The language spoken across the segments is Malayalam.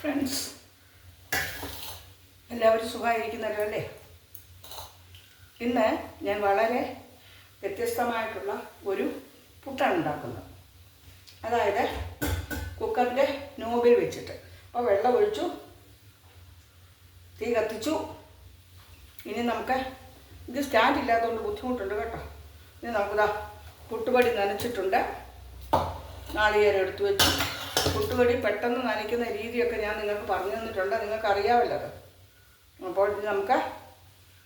ഫ്രണ്ട്സ് എല്ലാവരും സുഖമായിരിക്കുന്നല്ലോ അല്ലേ? ഇന്ന് ഞാൻ വളരെ വ്യത്യസ്തമായിട്ടുള്ള ഒരു പുട്ടാണ് ഉണ്ടാക്കുന്നത്. അതായത് കുക്കറിന്റെ നോബിൽ വെച്ചിട്ട്. അപ്പോൾ വെള്ളം ഒഴിച്ചു. തീ കത്തിച്ചു. ഇനി നമുക്ക് ഇത് സ്റ്റാൻഡ് ഇല്ലാത്തതുകൊണ്ട് ബുദ്ധിമുട്ടുണ്ട് കേട്ടോ. ഇനി നമുക്കിതാ പുട്ടുപടി നനച്ചിട്ടുണ്ട്. നാളികേരം എടുത്തു വെച്ചു. പുട്ടുപടി പെട്ടെന്ന് നനയ്ക്കുന്ന രീതിയൊക്കെ ഞാൻ നിങ്ങൾക്ക് പറഞ്ഞു തന്നിട്ടുണ്ട്. നിങ്ങൾക്ക് അറിയാമല്ലോ അത്. അപ്പോൾ നമുക്ക്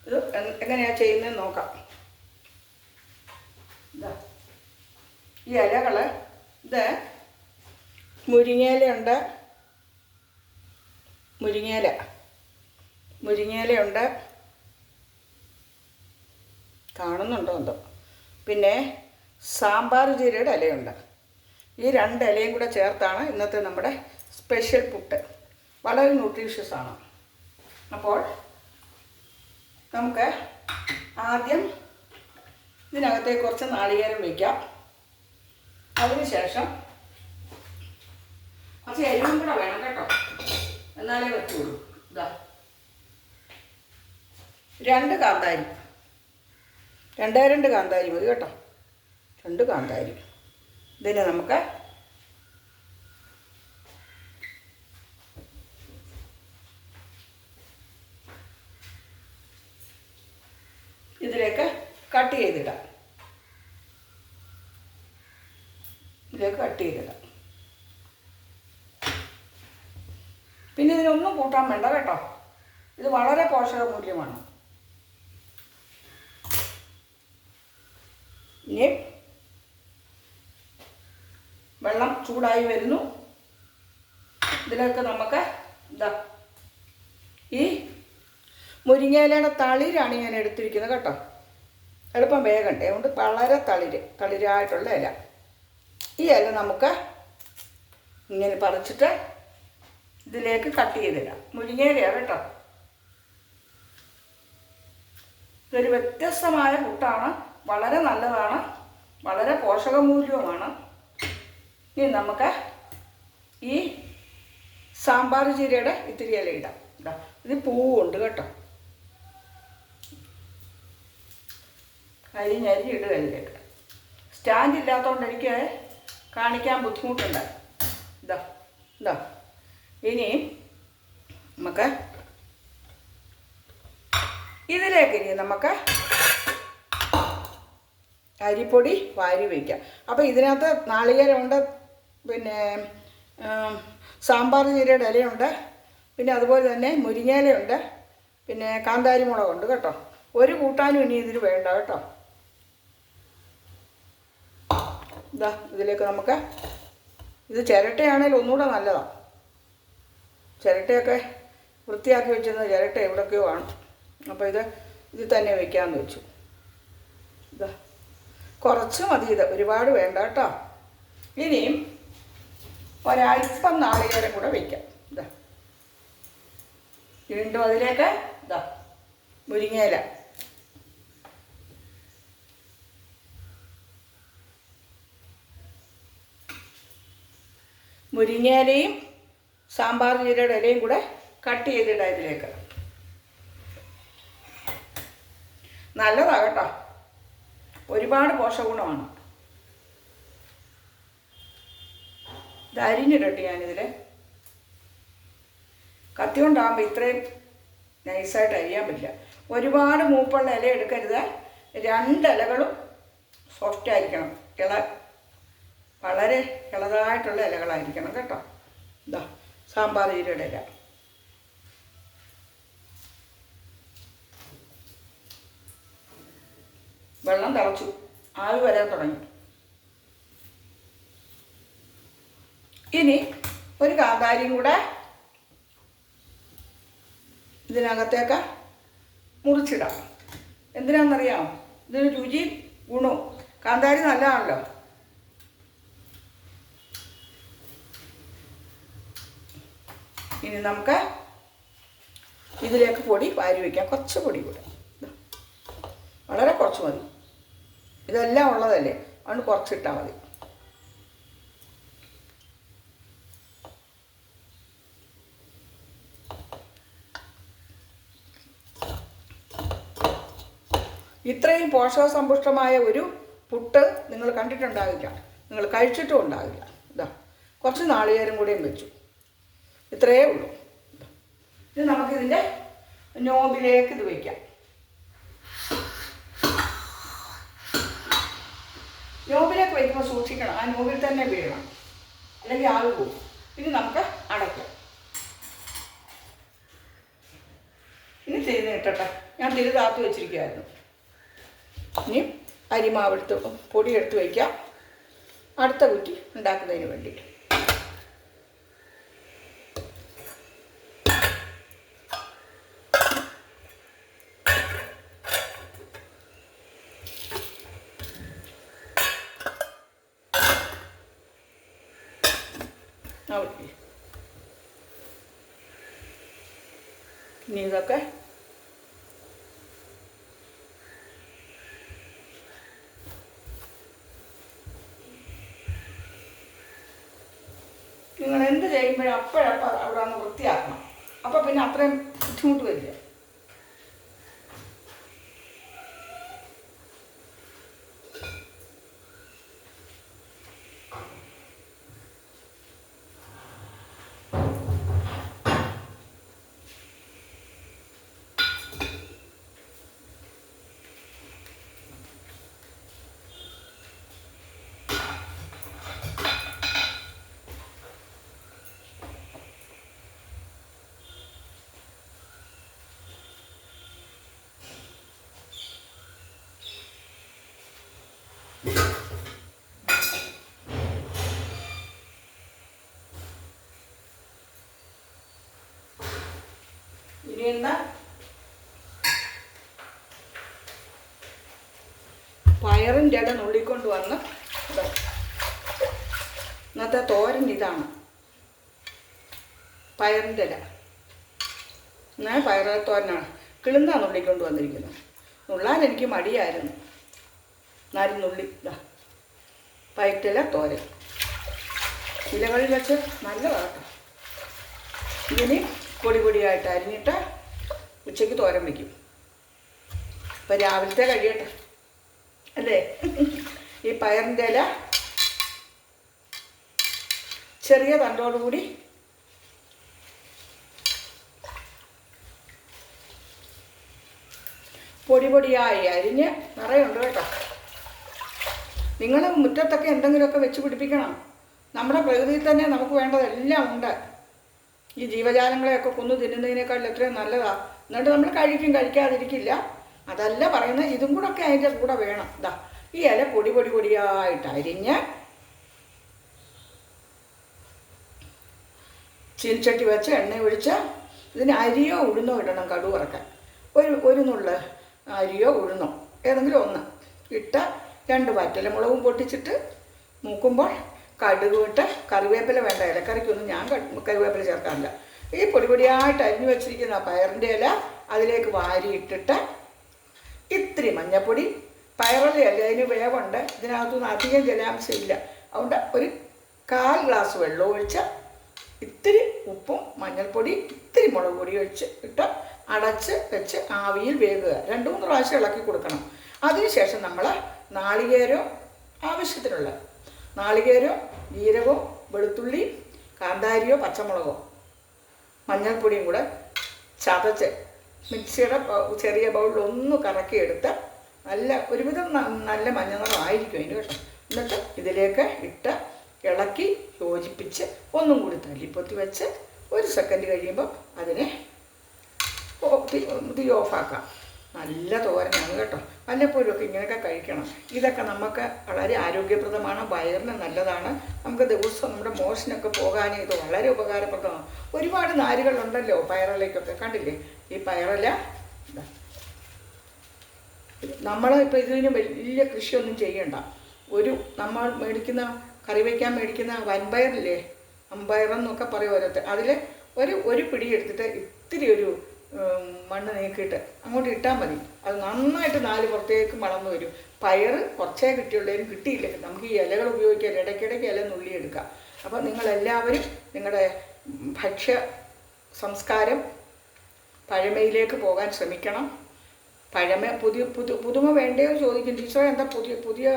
ഇത് എങ്ങനെയാണ് എങ്ങനെയാ ചെയ്യുന്നതെന്ന് നോക്കാം. ഇതാ. ഈ ഇലകൾ ഇത് മുരിങ്ങയിലുണ്ട് മുരിങ്ങയില. മുരിങ്ങയിലുണ്ട് കാണുന്നുണ്ടോ എന്തോ. പിന്നെ സാമ്പാർ ജീരയുടെ ഇലയുണ്ട്. ഈ രണ്ട് ഇലയും കൂടെ ചേർത്താണ് ഇന്നത്തെ നമ്മുടെ സ്പെഷ്യൽ പുട്ട്. വളരെ ന്യൂട്രീഷ്യസ് ആണ്. അപ്പോൾ നമുക്ക് ആദ്യം ഇതിനകത്തെ കുറച്ച് നാളികേരം വയ്ക്കാം അതിനുശേഷം കുറച്ച് എരിവും കൂടെ വേണം കേട്ടോ. എന്നാലേ പറ്റുള്ളൂ. ഇതാ രണ്ട് കാന്താരി. രണ്ടേ രണ്ട് കാന്താരി മതി കേട്ടോ. രണ്ട് കാന്താരി. ഇതിന് നമുക്ക് ഇതിലേക്ക് കട്ട് ചെയ്തിടാം. ഇതിലേക്ക് കട്ട് ചെയ്തിടാം. പിന്നെ ഇതിനൊന്നും കൂട്ടാൻ വേണ്ട കേട്ടോ. ഇത് വളരെ പോഷകമൂല്യമാണ്. ഇനി വെള്ളം ചൂടായി വരുന്നു. ഇതിലേക്ക് നമുക്ക് ഇതാ ഈ മുരിങ്ങയിലയുടെ തളിരാണ് ഞാൻ എടുത്തിരിക്കുന്നത് കേട്ടോ. എളുപ്പം വേഗണ്ടേ? അതുകൊണ്ട് വളരെ തളിര് തളിരായിട്ടുള്ള ഇല. ഈ ഇല നമുക്ക് ഇങ്ങനെ പറിച്ചിട്ട് ഇതിലേക്ക് കട്ട് ചെയ്തിടാം. മുരിങ്ങയിലയാണ് കേട്ടോ. ഇതൊരു വ്യത്യസ്തമായ പുട്ടാണ് വളരെ നല്ലതാണ്. വളരെ പോഷകമൂല്യവുമാണ്. ഇനി നമുക്ക് ഈ സാമ്പാർ ചീരയുടെ ഇത്തിരി ഇല ഇടാം. കേട്ടോ ഇത് പൂവുണ്ട് കേട്ടോ. അരിഞ്ഞരി ഇടുക ഇതിലേക്ക് സ്റ്റാൻഡ് ഇല്ലാത്തതുകൊണ്ട് എനിക്ക് കാണിക്കാൻ ബുദ്ധിമുട്ടുണ്ട്. ഇതാ ഇതാ. ഇനി നമുക്ക് ഇതിലേക്ക് ഇനി നമുക്ക് അരിപ്പൊടി വാരി വയ്ക്കാം അപ്പോൾ ഇതിനകത്ത് നാളികേരമുണ്ട് പിന്നെ സാമ്പാർ ചീരയുടെ ഇലയുണ്ട്. പിന്നെ അതുപോലെ തന്നെ മുരിങ്ങയിലയുണ്ട്. പിന്നെ കാന്താരി മുളകുണ്ട് കേട്ടോ. ഒരു കൂട്ടാനും ഇനി ഇതിന് വേണ്ട കേട്ടോ. ഇതാ ഇതിലേക്ക് നമുക്ക് ഇത് ചിരട്ടയാണേൽ ഒന്നുകൂടെ നല്ലതാണ് ചിരട്ടയൊക്കെ വൃത്തിയാക്കി വെച്ചിരുന്ന ചിരട്ട എവിടെയൊക്കെയോ ആണ്. അപ്പോൾ ഇത് ഇത് തന്നെ വയ്ക്കാമെന്ന് വെച്ചു. ഇതാ കുറച്ച് മതി ഇത്. ഒരുപാട് വേണ്ട കേട്ടോ. ഇനിയും ഒരല്പം നാളികേരം കൂടെ വയ്ക്കാം ഇതാ വീണ്ടും അതിലേക്ക് ഇതാ മുരിങ്ങയില. മുരിങ്ങയിലയും സാമ്പാർ ജീരയുടെ ഇലയും കൂടെ കട്ട് ചെയ്തിടാം ഇതിലേക്ക്. നല്ലതാകട്ടോ ഒരുപാട് പോഷകഗുണമാണ്. ഇത് അരിഞ്ഞിട്ടിട്ട് ഞാനിതിൽ കത്തി കൊണ്ടാകുമ്പോൾ ഇത്രയും നൈസായിട്ട് അരിയാൻ പറ്റില്ല. ഒരുപാട് മൂപ്പുള്ള ഇല എടുക്കരുത്. രണ്ട് ഇലകളും സോഫ്റ്റ് ആയിരിക്കണം. ഇള വളരെ ഇളതായിട്ടുള്ള ഇലകളായിരിക്കണം കേട്ടോ. ഇതാ സാമ്പാർ ജീരയുടെ ഇല. വെള്ളം തിളച്ചു. ആവി വരാൻ തുടങ്ങി. ഇനി ഒരു കാന്താരിയും കൂടെ ഇതിനകത്തേക്ക് മുറിച്ചിടാം. എന്തിനാണെന്നറിയാം ഇതിന് രുചി ഗുണവും. കാന്താരി നല്ലതാണല്ലോ. ഇനി നമുക്ക് ഇതിലേക്ക് പൊടി വാരി വയ്ക്കാം കുറച്ച് പൊടി കൂടെ. വളരെ കുറച്ച് മതി. ഇതെല്ലാം ഉള്ളതല്ലേ? അതുകൊണ്ട് കുറച്ചിട്ടാൽ മതി. ഇത്രയും പോഷകസമ്പുഷ്ടമായ ഒരു പുട്ട് നിങ്ങൾ കണ്ടിട്ടുണ്ടാവില്ല. നിങ്ങൾ കഴിച്ചിട്ടും ഉണ്ടാവില്ല. ഇതാ കുറച്ച് നാളികേരം കൂടിയും വെച്ചു. ഇത്രയേ ഉള്ളൂ. ഇനി നമുക്കിതിന്റെ നോബിലേക്ക് ഇത് വയ്ക്കാം നോബിലേക്ക് വയ്ക്കുമ്പോൾ സൂക്ഷിക്കണം. ആ നോബിൽ തന്നെ വീഴണം. അല്ലെങ്കിൽ ആൾ പോകും. ഇനി നമുക്ക് അടയ്ക്കാം. ഇനി തിരി നീട്ടട്ടെ ഞാൻ തിരി താത്ത് വെച്ചിരിക്കുമായിരുന്നു ഇനി അരിമാവെടുത്ത് പൊടി എടുത്ത് വയ്ക്കാം അടുത്ത കുറ്റി ഉണ്ടാക്കുന്നതിന് വേണ്ടിയിട്ട്. ഇനി ഇതൊക്കെ നിങ്ങൾ ചെയ്യുമ്പോഴും അപ്പോഴപ്പോൾ അവിടെ ഒന്ന് വൃത്തിയാക്കണം. അപ്പോൾ പിന്നെ അത്രയും ബുദ്ധിമുട്ട് വരില്ല. എന്താ പയറിന്റെ ഇട നുള്ളിക്കൊണ്ട് വന്ന്. ഇന്നത്തെ തോരൻ ഇതാണ്. പയറിന്റെ ഇല ഞാൻ പയർ തോരനാണ്. കിളുന്നാണ് നുള്ളിക്കൊണ്ട് വന്നിരിക്കുന്നത്. നുള്ളാൻ എനിക്ക് മടിയായിരുന്നു. എന്നാലും നുള്ളി പയറ്റില തോരൻ. ഇലകളിൽ വെച്ച് നല്ലതാട്ടോ ഇതിന് പൊടി പൊടിയായിട്ട് അരിഞ്ഞിട്ട് ഉച്ചയ്ക്ക് തോരൻ വയ്ക്കും ഇപ്പം രാവിലത്തെ കഴിയട്ടെ. അല്ലേ? ഈ പയറിന്റെ ഇല ചെറിയ തണ്ടോടുകൂടി പൊടി പൊടിയായി അരിഞ്ഞ് നിറയുണ്ട് കേട്ടോ. നിങ്ങൾ മുറ്റത്തൊക്കെ എന്തെങ്കിലുമൊക്കെ വെച്ച് പിടിപ്പിക്കണം. നമ്മുടെ പ്രകൃതിയിൽ തന്നെ നമുക്ക് വേണ്ടതെല്ലാം ഉണ്ട്. ഈ ജീവജാലങ്ങളെയൊക്കെ കൊന്നു തിന്നുന്നതിനേക്കാൾ എത്രയും നല്ലതാ. എന്നിട്ട് നമ്മൾ കഴിക്കും കഴിക്കാതിരിക്കില്ല. അതല്ല പറയുന്നത് ഇതും കൂടെ ഒക്കെ അതിന്റെ കൂടെ വേണം. ഇതാ ഈ ഇല പൊടി പൊടി പൊടിയായിട്ട് അരിഞ്ഞ് ചീനിച്ചട്ടി വെച്ച് എണ്ണ ഒഴിച്ച് ഇതിന് അരിയോ ഉഴുന്നോ ഇടണം കടു കുറയ്ക്കാൻ ഒരു ഒരു നുള്ള് അരിയോ ഉഴുന്നോ ഏതെങ്കിലും ഒന്ന് ഇട്ട് രണ്ട് വറ്റലമുളകും പൊട്ടിച്ചിട്ട് മൂക്കുമ്പോൾ കടുക് ഇട്ട് കറിവേപ്പില വേണ്ട ഇലക്കറിക്കൊന്നും ഞാൻ കറിവേപ്പില ചേർക്കാറില്ല. ഈ പൊടി പൊടിയായിട്ട് അരിഞ്ഞു വെച്ചിരിക്കുന്ന പയറിന്റെ ഇല അതിലേക്ക് വാരിയിട്ടിട്ട് ഇത്തിരി മഞ്ഞപ്പൊടി. പയറിന്റെ ഇല അതിന് വേവുണ്ട്. ഇതിനകത്തുനിന്ന് അധികം ജലാംശം ഇല്ല. അതുകൊണ്ട് ഒരു കാൽ ഗ്ലാസ് വെള്ളം ഒഴിച്ച് ഇത്തിരി ഉപ്പും മഞ്ഞൾപ്പൊടി ഇത്തിരി മുളക് പൊടി ഒഴിച്ച് ഇട്ട് അടച്ച് വെച്ച് ആവിയിൽ വേകുക രണ്ട് മൂന്ന് പ്രാവശ്യം ഇളക്കി കൊടുക്കണം. അതിനുശേഷം നമ്മൾ നാളികേരം ആവശ്യത്തിനുള്ള നാളികേരം ജീരകവും വെളുത്തുള്ളി കാന്താരിയോ പച്ചമുളകോ മഞ്ഞൾപ്പൊടിയും കൂടെ ചതച്ച് മിക്സിയുടെ ചെറിയ ബൗളിൽ ഒന്ന് കറക്കിയെടുത്ത് നല്ല ഒരുവിധം നല്ല മഞ്ഞ നിറമായിരിക്കും അതിന് കേട്ടോ എന്നിട്ട് ഇതിലേക്ക് ഇട്ട് ഇളക്കി യോജിപ്പിച്ച് ഒന്നും കൂടി തല്ലിപ്പൊത്തി വെച്ച് ഒരു സെക്കൻഡ് കഴിയുമ്പോൾ അതിനെ തീ ഓഫാക്കാം. നല്ല തോരനാണ് കേട്ടോ. വല്ലപ്പോഴും ഒക്കെ ഇങ്ങനെയൊക്കെ കഴിക്കണം. ഇതൊക്കെ നമുക്ക് വളരെ ആരോഗ്യപ്രദമാണ് വയറിന് നല്ലതാണ്. നമുക്ക് ദിവസവും നമ്മുടെ മോഷനൊക്കെ പോകാനും ഇത് വളരെ ഉപകാരപ്രദമാണ്. ഒരുപാട് നാരുകളുണ്ടല്ലോ പയറലയ്ക്കൊക്കെ കണ്ടില്ലേ? ഈ പയറല നമ്മൾ ഇപ്പോൾ ഇതിന് വലിയ കൃഷിയൊന്നും ചെയ്യണ്ട. ഒരു നമ്മൾ മേടിക്കുന്ന കറി വയ്ക്കാൻ മേടിക്കുന്ന വൻപയറില്ലേ? അമ്പയറെന്നൊക്കെ പറയും ഓരോരുത്തർ. അതിൽ ഒരു ഒരു പിടി എടുത്തിട്ട് ഇത്തിരി ഒരു മണ്ണ് നീക്കിയിട്ട് അങ്ങോട്ട് ഇട്ടാൽ മതി. അത് നന്നായിട്ട് നാല് പുറത്തേക്ക് വളർന്നു വരും. പയർ കുറച്ചേ കിട്ടിയുള്ളതിനും കിട്ടിയില്ല. നമുക്ക് ഈ ഇലകൾ ഉപയോഗിക്കാൻ ഇടയ്ക്കിടയ്ക്ക് ഇല നുള്ളിയെടുക്കാം അപ്പോൾ നിങ്ങളെല്ലാവരും നിങ്ങളുടെ ഭക്ഷ്യ സംസ്കാരം പഴമയിലേക്ക് പോകാൻ ശ്രമിക്കണം. പഴമ പുതിയ പുതു പുതുമ വേണ്ടയോ ചോദിക്കും ടീച്ചർ എന്താ പുതിയ പുതിയ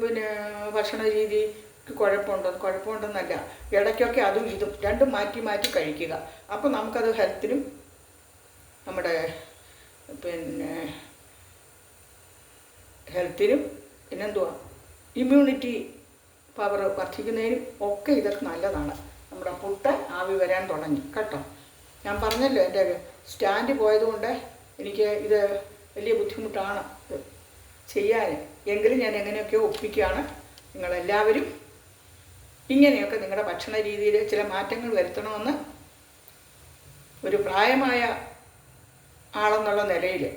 പിന്നെ ഭക്ഷണ രീതി? കുഴപ്പമുണ്ടോ? കുഴപ്പമുണ്ടെന്നല്ല. ഇടയ്ക്കൊക്കെ അതും ഇതും രണ്ടും മാറ്റി മാറ്റി കഴിക്കുക. അപ്പോൾ നമുക്കത് ഹെൽത്തിനും നമ്മുടെ പിന്നെ ഹെൽത്തിനും പിന്നെന്തുവാ ഇമ്മ്യൂണിറ്റി പവർ വർദ്ധിക്കുന്നതിനും ഒക്കെ ഇതൊക്കെ നല്ലതാണ്. നമ്മുടെ പുട്ട് ആവി വരാൻ തുടങ്ങി. കേട്ടോ? ഞാൻ പറഞ്ഞല്ലോ എന്റെ സ്റ്റാൻഡ് പോയതുകൊണ്ട് എനിക്ക് ഇത് വലിയ ബുദ്ധിമുട്ടാണ് ചെയ്യാൻ. എങ്കിലും ഞാൻ എങ്ങനെയൊക്കെയോ ഒപ്പിക്കുകയാണ്. നിങ്ങളെല്ലാവരും ഇങ്ങനെയൊക്കെ നിങ്ങളുടെ ഭക്ഷണ രീതിയിൽ ചില മാറ്റങ്ങൾ വരുത്തണമെന്ന് ഒരു പ്രായമായ ആളെന്നുള്ള നിലയിൽ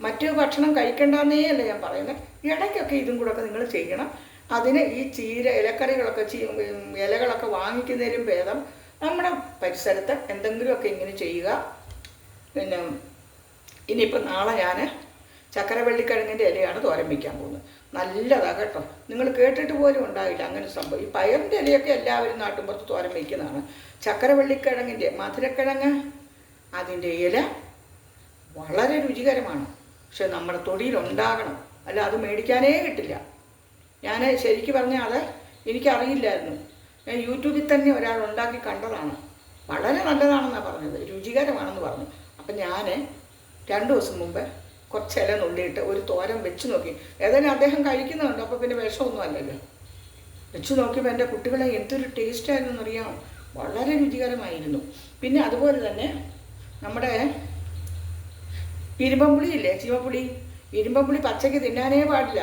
മറ്റു ഭക്ഷണം കഴിക്കണ്ടെന്നേ അല്ല ഞാൻ പറയുന്നത് ഇടയ്ക്കൊക്കെ ഇതും കൂടെ ഒക്കെ നിങ്ങൾ ചെയ്യണം. അതിന് ഈ ചീര ഇലക്കറികളൊക്കെ ചീ ഇലകളൊക്കെ വാങ്ങിക്കുന്നതിലും ഭേദം നമ്മുടെ പരിസരത്ത് എന്തെങ്കിലുമൊക്കെ ഇങ്ങനെ ചെയ്യുക. പിന്നെ ഇനിയിപ്പോൾ നാളെ ഞാൻ ചക്കരവള്ളിക്കിഴങ്ങിന്റെ ഇലയാണ് തോരൻ വയ്ക്കാൻ പോകുന്നത്. നല്ലതാണ് കേട്ടോ. നിങ്ങൾ കേട്ടിട്ട് പോലും ഉണ്ടാവില്ല അങ്ങനെ സംഭവം. ഈ പയറിന്റെ ഇലയൊക്കെ എല്ലാവരും നാട്ടുമ്പുറത്ത് തോരൻ വയ്ക്കുന്നതാണ്. ചക്കരവള്ളിക്കിഴങ്ങിന്റെ മധുരക്കിഴങ്ങ് അതിന്റെ ഇല വളരെ രുചികരമാണ്. പക്ഷെ നമ്മുടെ തൊടിയിൽ ഉണ്ടാകണം അല്ല അത് മേടിക്കാനേ കിട്ടില്ല. ഞാൻ ശരിക്കും പറഞ്ഞാൽ എനിക്കറിയില്ലായിരുന്നു. ഞാൻ യൂട്യൂബിൽ തന്നെ ഒരാൾ ഉണ്ടാക്കി കണ്ടതാണ്. വളരെ നല്ലതാണെന്നാണ് പറഞ്ഞത്. രുചികരമാണെന്ന് പറഞ്ഞു. അപ്പം ഞാൻ രണ്ട് ദിവസം മുമ്പ് കുറച്ച് ഇല നുള്ളിയിട്ട് ഒരു തോരൻ വെച്ച് നോക്കി. ഏതായാലും അദ്ദേഹം കഴിക്കുന്നുണ്ട്. അപ്പോൾ പിന്നെ വിഷമൊന്നും അല്ലല്ലോ. വെച്ച് നോക്കിയപ്പോൾ എന്റെ കുട്ടികളെ എന്തൊരു ടേസ്റ്റായിരുന്നു എന്നറിയാം വളരെ രുചികരമായിരുന്നു. പിന്നെ അതുപോലെ തന്നെ നമ്മുടെ ഇരുമ്പമ്പുളി ഇല്ലേ? ചീമപ്പുളി. ഇരുമ്പമ്പുളി പച്ചയ്ക്ക് തിന്നാനേ പാടില്ല.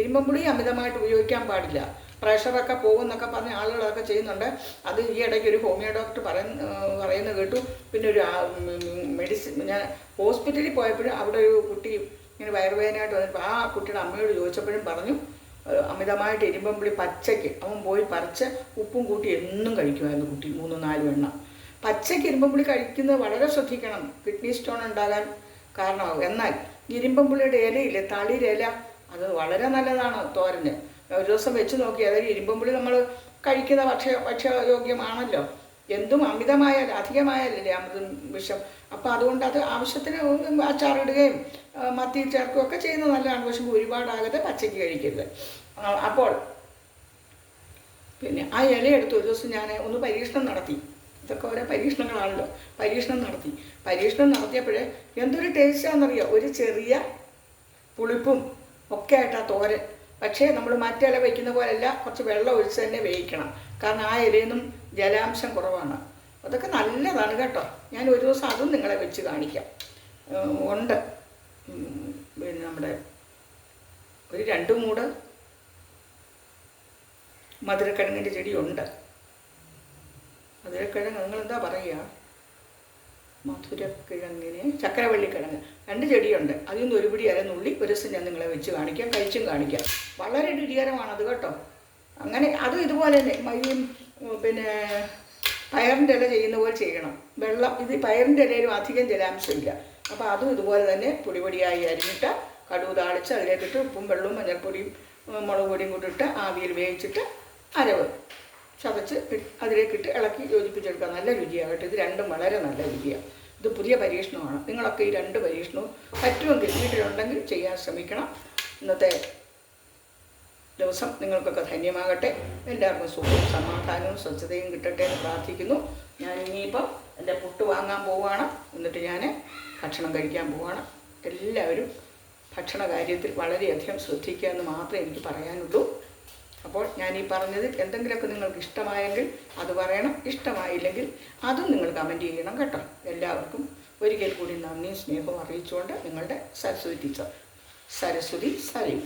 ഇരുമ്പമ്പുളി അമിതമായിട്ട് ഉപയോഗിക്കാൻ പാടില്ല. പ്രഷറൊക്കെ പോകുമെന്നൊക്കെ പറഞ്ഞ് ആളുകളൊക്കെ ചെയ്യുന്നുണ്ട്. അത് ഈ ഇടയ്ക്ക് ഒരു ഹോമിയോ ഡോക്ടർ പറയുന്ന പറയുന്നത് കേട്ടു. പിന്നെ ഒരു മെഡിസിൻ ഞാൻ ഹോസ്പിറ്റലിൽ പോയപ്പോഴും അവിടെ ഒരു കുട്ടി ഇങ്ങനെ വയറുവേദനയായിട്ട് വന്നിട്ട് ആ കുട്ടിയുടെ അമ്മയോട് ചോദിച്ചപ്പോഴും പറഞ്ഞു അമിതമായിട്ട് ഇരുമ്പമ്പുളി പച്ചയ്ക്ക്. അവൻ പോയി പറിച്ച് ഉപ്പും കൂട്ടി എന്നും കഴിക്കുമായിരുന്നു കുട്ടി മൂന്ന് നാല് എണ്ണം. പച്ചയ്ക്ക് ഇരുമ്പമ്പുളി കഴിക്കുന്നത് വളരെ ശ്രദ്ധിക്കണം. കിഡ്നി സ്റ്റോൺ ഉണ്ടാകാൻ കാരണമാകും. എന്നാൽ ഇരുമ്പമ്പുളിയുടെ ഇലയില്ലേ തളിരില അത് വളരെ നല്ലതാണ് തോരന്. ഒരു ദിവസം വെച്ച് നോക്കി അതായത് ഇരുമ്പമ്പുളി നമ്മൾ കഴിക്കുന്ന ഭക്ഷ്യ ഭക്ഷ്യയോഗ്യമാണല്ലോ. എന്തും അമിതമായാൽ അധികമായാലല്ലേ അമൃതം വിഷം. അപ്പോൾ അതുകൊണ്ട് അത് ആവശ്യത്തിന് അച്ചാറിടുകയും മത്തി ചേർക്കുകയും ഒക്കെ ചെയ്യുന്നത് നല്ലതാണ്. പക്ഷെ ഒരുപാടാകത്തെ പച്ചയ്ക്ക് കഴിക്കരുത്. അപ്പോൾ പിന്നെ ആ ഇല എടുത്ത് ഒരു ദിവസം ഞാൻ ഒന്ന് പരീക്ഷണം നടത്തി. ഇതൊക്കെ ഓരോ പരീക്ഷണങ്ങളാണല്ലോ. പരീക്ഷണം നടത്തി. പരീക്ഷണം നടത്തിയപ്പോഴേ എന്തൊരു ടേസ്റ്റാണെന്നറിയാം ഒരു ചെറിയ പുളിപ്പും ഒക്കെ ആയിട്ടാണ് തോരൻ. പക്ഷേ നമ്മൾ മറ്റില വയ്ക്കുന്ന പോലെയല്ല കുറച്ച് വെള്ളം ഒഴിച്ച് തന്നെ വേവിക്കണം. കാരണം ആ ഇലയിൽ നിന്നും ജലാംശം കുറവാണ്. അതൊക്കെ നല്ലതാണ് കേട്ടോ. ഞാൻ ഒരു ദിവസം അതും നിങ്ങളെ വെച്ച് കാണിക്കാം. ഉണ്ട്. പിന്നെ നമ്മുടെ ഒരു രണ്ട് മൂട് മധുരക്കിഴങ്ങിന്റെ ചെടിയുണ്ട് മധുരക്കിഴങ്ങ് നിങ്ങൾ എന്താ പറയുക? മധുരക്കിഴങ്ങിന് ചക്കരവള്ളിക്കിഴങ്ങ്. രണ്ട് ചെടിയുണ്ട്. അതിൽ നിന്ന് ഒരു പിടി അരനുള്ളി ഒരു ദിവസം ഞാൻ നിങ്ങളെ വെച്ച് കാണിക്കാം കഴിച്ചും കാണിക്കാം. വളരെ രുചികരമാണത് കേട്ടോ. അങ്ങനെ അതും ഇതുപോലെ തന്നെ. മ- പിന്നെ പയറിന്റെ ഇല ചെയ്യുന്ന പോലെ ചെയ്യണം. വെള്ളം ഇത് പയറിന്റെ ഇലയിലും അധികം ജലാംശമില്ല അപ്പോൾ അതും ഇതുപോലെ തന്നെ പൊടിപൊടിയായി അരിഞ്ഞിട്ട് കടുവ് താളിച്ച് അതിലേക്കിട്ട് ഉപ്പും വെള്ളവും മഞ്ഞൾപ്പൊടിയും മുളക് പൊടിയും കൂട്ടിട്ട് ആവിയിൽ വേവിച്ചിട്ട് അരവ്. ചതച്ച് അതിലേക്കിട്ട് ഇളക്കി യോജിപ്പിച്ചെടുക്കുക. നല്ല രുചിയാകട്ടെ ഇത് രണ്ടും വളരെ നല്ല രുചിയാണ്. ഇത് പുതിയ പരീക്ഷണമാണ്. നിങ്ങളൊക്കെ ഈ രണ്ട് പരീക്ഷണവും പറ്റുമെങ്കിൽ വീട്ടിലുണ്ടെങ്കിൽ ചെയ്യാൻ ശ്രമിക്കണം. ഇന്നത്തെ ദിവസം നിങ്ങൾക്കൊക്കെ ധന്യമാകട്ടെ. എല്ലാവർക്കും സുഖവും സമാധാനവും സ്വച്ഛതയും കിട്ടട്ടെ എന്ന് പ്രാർത്ഥിക്കുന്നു. ഞാൻ ഇനിയിപ്പം എന്റെ പുട്ട് വാങ്ങാൻ പോവുകയാണ്. എന്നിട്ട് ഞാൻ ഭക്ഷണം കഴിക്കാൻ പോവുകയാണ്. എല്ലാവരും ഭക്ഷണ കാര്യത്തിൽ വളരെയധികം ശ്രദ്ധിക്കുക എന്ന് മാത്രമേ എനിക്ക് പറയാനുള്ളൂ. അപ്പോൾ ഞാൻ ഈ പറഞ്ഞത് എന്തെങ്കിലുമൊക്കെ നിങ്ങൾക്ക് ഇഷ്ടമായെങ്കിൽ അത് പറയണം ഇഷ്ടമായില്ലെങ്കിൽ അതും നിങ്ങൾ കമന്റ് ചെയ്യണം കേട്ടോ. എല്ലാവർക്കും ഒരിക്കൽ കൂടി നന്ദിയും സ്നേഹവും അറിയിച്ചുകൊണ്ട് നിങ്ങളുടെ സരസ്വതി ടീച്ചർ. സരസ്വതി സരയും